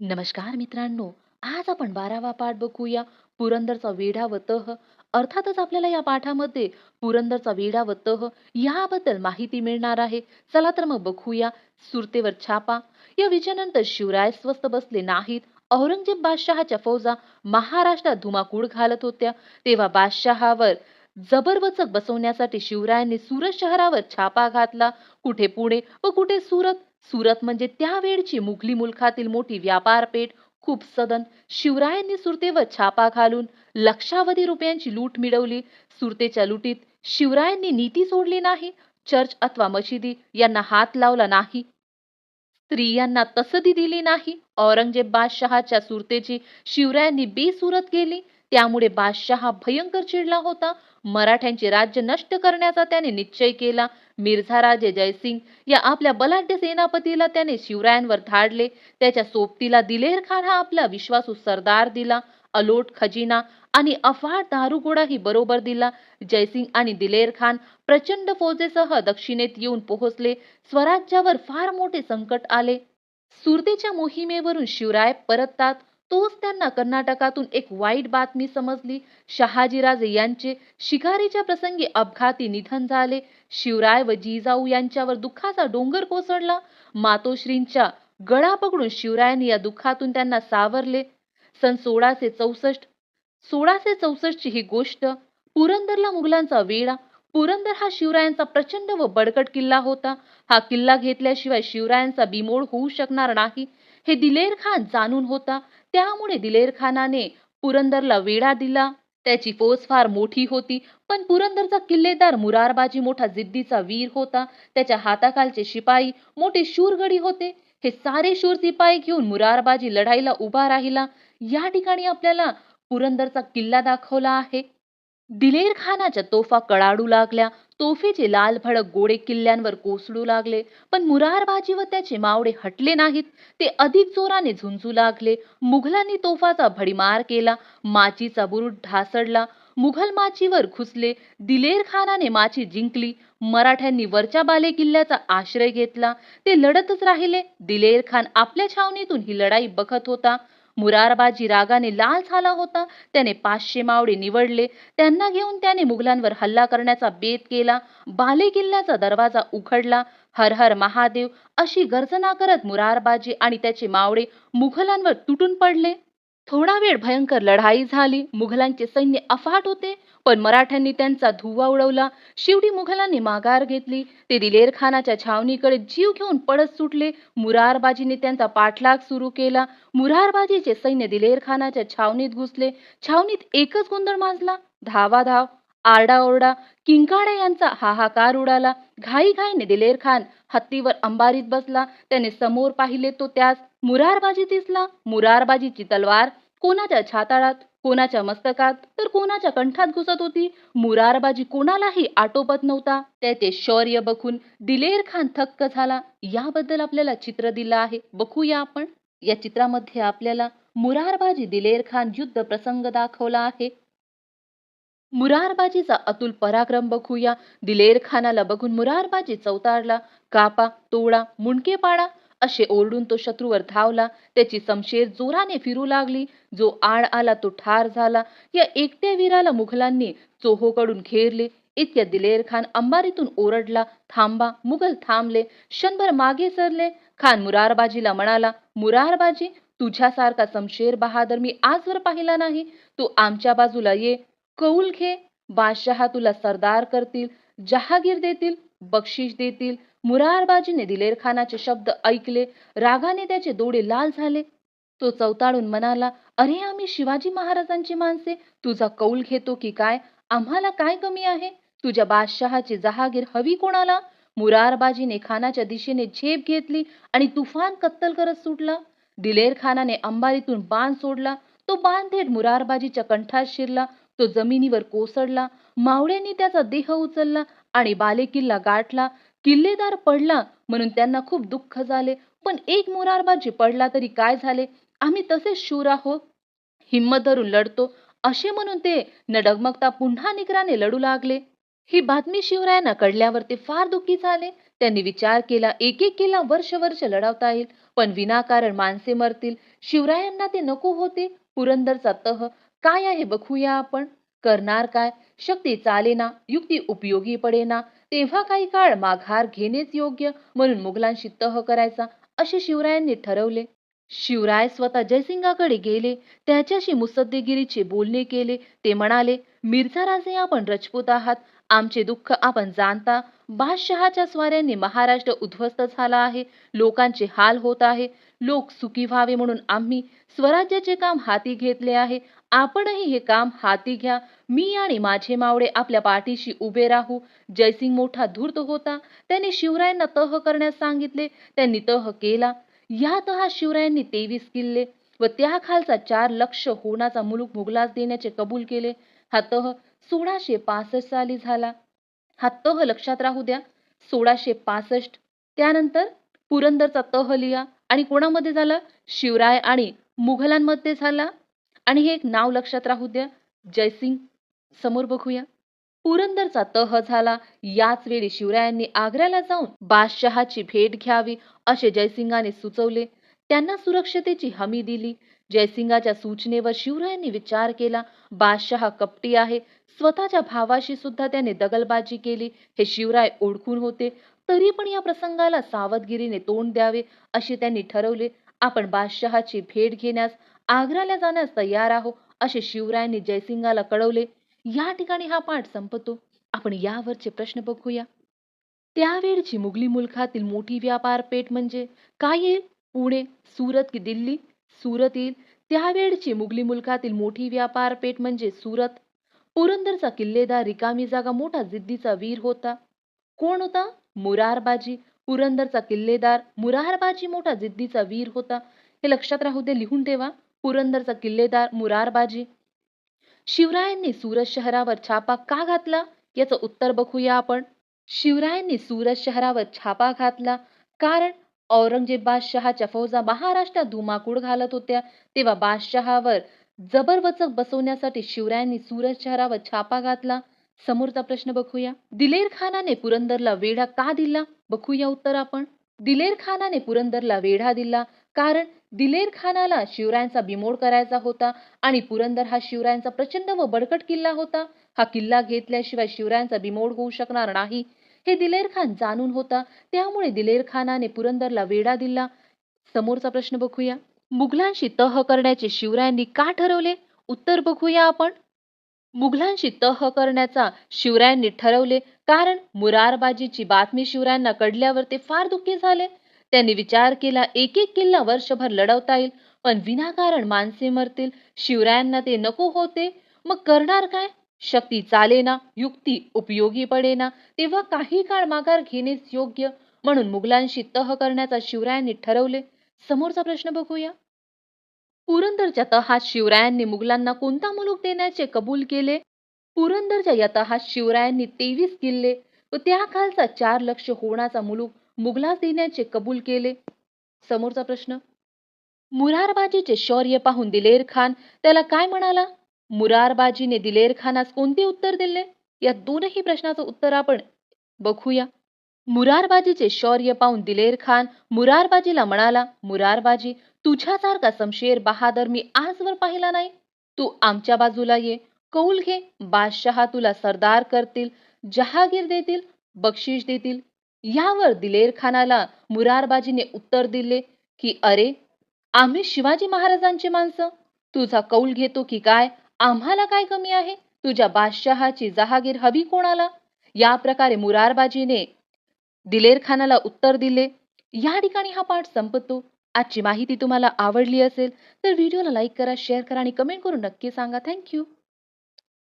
नमस्कार मित्रांनो आज आपण बारावा पाठ बघूया. पुरंदरचा वेढा व तह. अर्थातच आपल्याला या पाठामध्ये पुरंदरचा वेढा व तह याबद्दल माहिती मिळणार आहे. चला तर मग बघूया. सुरतेवर छापा. या विजयानंतर शिवराय स्वस्त बसले नाहीत. औरंगजेब बादशहाच्या फौजा महाराष्ट्रात धुमाकूळ घालत होत्या. तेव्हा बादशहावर जबरवचक बसवण्यासाठी शिवरायांनी सुरत शहरावर छापा घातला. कुठे पुणे व कुठे सुरत? सुरत म्हणजे त्यावेळची मुघली मुलखातील मोठी व्यापारपेठ खूप सदन. शिवरायांनी सुरतेवर छापा घालून लक्षावधी रुपयांची लूट मिळवली. सुरतेच्या लुटीत शिवरायांनी नीती सोडली नाही. चर्च अथवा मशिदी यांना हात लावला नाही. स्त्रियांना तसदी दिली नाही. औरंगजेब बादशहाच्या सुरतेची शिवरायांनी बेसुरत केली त्यामुळे बादशहा भयंकर चिडला होता. मराठ्यांचे राज्य नष्ट करण्याचा त्याने निश्चय केला. मिर्झा राजे जयसिंग या आपल्या बलाढ्य सेनापतीला त्याने शिवरायांवर धाडले. त्याच्या सोबतीला दिलेर खान हा आपला विश्वासू सरदार दिला. अलोट खजिना आणि अफाट दारुगोडाही बरोबर दिला. जयसिंग आणि दिलेर खान प्रचंड फौजेसह दक्षिणेत येऊन पोहोचले. स्वराज्यावर फार मोठे संकट आले. सुरतेच्या मोहिमेवरून शिवराय परततात. तोच त्यांना कर्नाटकातून एक वाईट बातमी समजली. शहाजीराजे यांचे शिकारीच्या प्रसंगी अपघाती निधन झाले. शिवराय व जिजाऊ यांच्यावर दुःखाचा डोंगर कोसळला. मातोश्रींच्या गळा पकडून शिवरायांनी या दुःखातून त्यांना सावरले. सन सोळाशे चौसष्ट सोळाशे चौसष्ट ची ही गोष्ट पुरंदरला मुघलांचा वेढा पुरंदर हा शिवरायांचा प्रचंड व बडकट किल्ला होता. हा किल्ला घेतल्याशिवाय शिवरायांचा बिमोड होऊ शकणार नाही. हे दिलेर खान जाणून होता. त्यामुळे दिलेर खानाने पुरंदरला वेढा दिला. त्याची फौज फार मोठी होती पण पुरंदरचा किल्लेदार मुरारबाजी मोठा जिद्दीचा वीर होता. त्याच्या हाताखालचे शिपाई मोठे शूरगडी होते. हे सारे शूर शिपाई घेऊन मुरारबाजी लढाईला उभा राहिला. या ठिकाणी आपल्याला पुरंदरचा किल्ला दाखवला आहे. दिलेर खानाच्या तोफा कळाडू लागल्या. तोफेचे लाल भडक गोडे किल्ल्यांवर कोसळू लागले. पण मुरारबाजी व त्याचे मावडे हटले नाहीत. ते अधिक जोराने झुंजू लागले. मुघलांनी तोफाचा भडीमार केला. माचीचा बुरुज ढासडला मुघल माचीवर घुसले. दिलेर खानाने माची जिंकली. मराठ्यांनी वरच्या बाले किल्ल्याचा आश्रय घेतला. ते लढतच राहिले. दिलेर खान आपल्या छावणीतून ही लढाई बघत होता. मुरारबाजी रागाने लाल झाला होता. त्याने पाचशे मावडे निवडले. त्यांना घेऊन त्याने मुघलांवर हल्ला करण्याचा बेत केला. बाले किल्ल्याचा दरवाजा उघडला. हर हर महादेव अशी गर्जना करत मुरारबाजी आणि त्याचे मावळे मुघलांवर तुटून पडले. थोडा वेळ भयंकर लढाई झाली. मुघलांचे सैन्य अफाट होते. पण मराठ्यांनी त्यांचा धुव्वा उडवला. शेवटी मुघलांनी माघार घेतली. ते दिलेर खानाच्या छावणीकडे जीव घेऊन पडत सुटले. मुरारबाजीने त्यांचा पाठलाग सुरू केला. मुरारबाजीचे सैन्य दिलेर खानाच्या छावणीत घुसले. छावणीत एकच गोंधळ माजला. धावा धाव आरडाओरडा किंकाडे यांचा हाहाकार उडाला. घाईघाईने दिलेर खान हत्तीवर अंबारीत बसला. त्याने समोर पाहिले तो त्यास मुरारबाजी दिसला. मुरारबाजीची तलवार कोणाच्या छाताळात कोणाच्या मस्तकात तर कोणाच्या कंठात घुसत होती. मुरारबाजी कोणालाही आटोपत नव्हता. त्याचे शौर्य बघून दिलेर खान थक्क झाला. याबद्दल आपल्याला चित्र दिलं आहे. बघूया आपण. या चित्रामध्ये आपल्याला मुरारबाजी दिलेर खान युद्ध प्रसंग दाखवला आहे. मुरारबाजीचा अतुल पराक्रम बघूया. दिलेर खानाला बघून मुरारबाजी चौतारला. कापा तोडा मुंडके पाडा असे ओरडून तो शत्रूवर धावला. त्याची समशेर जोराने फिरू लागली. जो आड आला तो ठार झाला. या एकट्या वीराला मुघलांनी चोहोकडून घेरले. इतक्या दिलेर खान अंबारीतून ओरडला थांबा मुघल थांबले. क्षणभर मागे सरले. खान मुरारबाजीला म्हणाला मुरारबाजी तुझ्यासारखा समशेर बहादर मी आजवर पाहिला नाही. तू आमच्या बाजूला ये. कौल घे. बादशहा तुला सरदार करतील. जहागीर देतील. बक्षीस देतील. मुरारबाजीने दिलेर खानाचे शब्द ऐकले. रागाने त्याचे डोळे लाल झाले. तो चौताळून म्हणाला अरे आम्ही शिवाजी महाराजांची माणसे. तुझा कौल घेतो की काय? आम्हाला काय कमी आहे? तुझ्या बादशहाची जहागीर हवी कोणाला? मुरारबाजीने खानाच्या दिशेने झेप घेतली आणि तुफान कत्तल करत सुटला. दिलेर खानाने अंबारीतून बाण सोडला. तो बाण थेट मुरारबाजीच्या कंठात शिरला. तो जमिनीवर कोसळला. मावळ्यांनी त्याचा देह उचलला. आणि बालेकिल्ला गाठला. किल्लेदार पडला म्हणून त्यांना खूप दुःख झाले. पण एक मुरारबाजी पडला तरी काय झाले? आम्ही तसेच शूर आहोत. हिंमत धरून लढतो. असे म्हणून ते नडगमगता पुन्हा निकराने लढू लागले. ही बातमी शिवरायांना कळल्यावर ते फार दुःखी झाले. त्यांनी विचार केला एक एक किल्ला वर्ष वर्ष लढवता येईल पण विनाकारण माणसे मरतील. शिवरायांना ते नको होते. पुरंदरचा तह काय आहे बघूया आपण? करणार काय? शक्ती चालेना युक्ती उपयोगी पडेना तेव्हा काही काळ माघार घेणेच योग्य म्हणून मुघलांशी तह करायचा असे शिवरायांनी ठरवले. शिवराय स्वतः जयसिंगाकडे गेले. त्याच्याशी मुसद्देगिरीचे बोलणे केले. ते म्हणाले मिर्झा राजे आपण रजपूत आहात. आमचे दुःख आपण जाणता. बादशहाच्या स्वाऱ्यांनी महाराष्ट्र उद्ध्वस्त झाला आहे. लोकांचे हाल होत आहे. लोक सुखी व्हावे म्हणून आम्ही स्वराज्याचे काम हाती घेतले आहे. आपणही हे काम हाती घ्या. मी आणि माझे मावळे आपल्या पाठीशी उभे राहू. जयसिंग मोठा धूर्त होता. त्यांनी शिवरायांना तह करण्यास सांगितले. त्यांनी तह केला. या हा शिवरायांनी तेवीस किल्ले व त्या खालचा चार लक्ष होणाचा मुलूक मुघलास देण्याचे कबूल केले. हा तह सोळाशे पासष्ट साली झाला. हा तह लक्षात राहू द्या. सोळाशे पासष्ट. त्यानंतर पुरंदरचा तह लिहा आणि कोणामध्ये झाला? शिवराय आणि मुघलांमध्ये झाला. आणि हे एक नाव लक्षात राहू द्या. जयसिंग. समोर बघूया. पुरंदरचा तह झाला. याच वेळी शिवरायांनी आग्र्याला जाऊन बादशहाची भेट घ्यावी असे जयसिंगाने सुचवले. त्यांना सुरक्षतेची हमी दिली. जयसिंगाच्या सूचनेवर शिवरायांनी विचार केला. बादशहा कपटी आहे. स्वतःच्या भावाशी सुद्धा त्याने दगलबाजी केली. हे शिवराय ओळखून होते. तरी पण या प्रसंगाला सावधगिरीने तोंड द्यावे असे त्यांनी ठरवले. आपण बादशहाची भेट घेण्यास आग्र्याला जाण्यास तयार आहो असे शिवरायांनी जयसिंगाला कळवले. या ठिकाणी हा पाठ संपतो. आपण यावरचे प्रश्न बघूया. त्यावेळची मुघली मुलखातील मोठी व्यापार पेठ म्हणजे काय येईल? पुणे सुरत की दिल्ली? सुरत येईल त्यावेळची मुघली मुलखातील मोठी व्यापार पेठ म्हणजे सुरत. पुरंदरचा किल्लेदार रिकामी जागा मोठा जिद्दीचा वीर होता. कोण होता? मुरारबाजी. पुरंदरचा किल्लेदार मुरारबाजी मोठा जिद्दीचा वीर होता. हे लक्षात राहू दे लिहून ठेवा. पुरंदरचा किल्लेदार मुरारबाजी. शिवरायांनी सुरत शहरावर छापा का घातला? याचं उत्तर बघूया आपण. शिवरायांनी सुरत शहरावर छापा घातला कारण औरंगजेब बादशहाच्या फौजा महाराष्ट्रात धुमाकूळ घालत होत्या. तेव्हा बादशहावर जबरवचक बसवण्यासाठी शिवरायांनी सुरत शहरावर छापा घातला. समोरचा प्रश्न बघूया. दिलेर खानाने पुरंदरला वेढा का दिला? बघूया उत्तर आपण. दिलेर खानाने पुरंदरला वेढा दिला. कारण दिलेर खानाला शिवरायांचा बिमोड करायचा होता आणि पुरंदर हा शिवरायांचा प्रचंड व बडकट किल्ला होता. हा किल्ला घेतल्याशिवाय शिवरायांचा बिमोड होऊ शकणार नाही. हे दिलेर खान जाणून होता. त्यामुळे दिलेर खानाने पुरंदरला वेढा दिला. समोरचा प्रश्न बघूया. मुघलांशी तह करण्याचे शिवरायांनी का ठरवले? उत्तर बघूया आपण. मुघलांशी तह करण्याचा शिवरायांनी ठरवले. कारण मुरारबाजीची बातमी शिवरायांना कळल्यावर ते फार दुःखी झाले. त्यांनी विचार केला एक एक किल्ला वर्षभर लढवता येईल. पण विनाकारण माणसे मरतील. शिवरायांना ते नको होते. मग करणार काय? शक्ती चालेना युक्ती उपयोगी पडेना. तेव्हा काही काळ माघार घेणेच योग्य. म्हणून मुघलांशी तह करण्याचा शिवरायांनी ठरवले. समोरचा प्रश्न बघूया. पुरंदरच्या तहात शिवरायांनी मुघलांना कोणता मुलूक देण्याचे कबूल केले? पुरंदरच्या या तहात शिवरायांनी तेवीस किल्ले व त्या खालचा चार लक्ष होण्याचा मुलूक मुघलास देण्याचे कबूल केले. समोरचा प्रश्न मुरारबाजीचे शौर्य पाहून दिलेर खान त्याला काय म्हणाला? मुरारबाजीने दिलेर खानास कोणते उत्तर दिले? या दोनही प्रश्नाचं उत्तर आपण बघूया. मुरारबाजीचे शौर्य पाहून दिलेर खान मुरारबाजीला म्हणाला मुरारबाजी तुझ्यासारखा समशेर बहादर मी आजवर पाहिला नाही. तू आमच्या बाजूला ये. कौल घे. बादशहा तुला सरदार करतील जहागीर देतील बक्षीस देतील यावर दिलेर खानाला मुरारबाजीने उत्तर दिले की अरे आम्ही शिवाजी महाराजांची माणसं. तुझा कौल घेतो की काय? आम्हाला काय कमी आहे? तुझ्या बादशहाची जहागीर हवी कोणाला? या प्रकारे मुरारबाजीने दिलेर खानाला उत्तर दिले. या ठिकाणी हा पाठ संपतो. आजची माहिती तुम्हाला आवडली असेल तर व्हिडिओला लाईक करा शेअर करा आणि कमेंट करून नक्की सांगा. थँक्यू.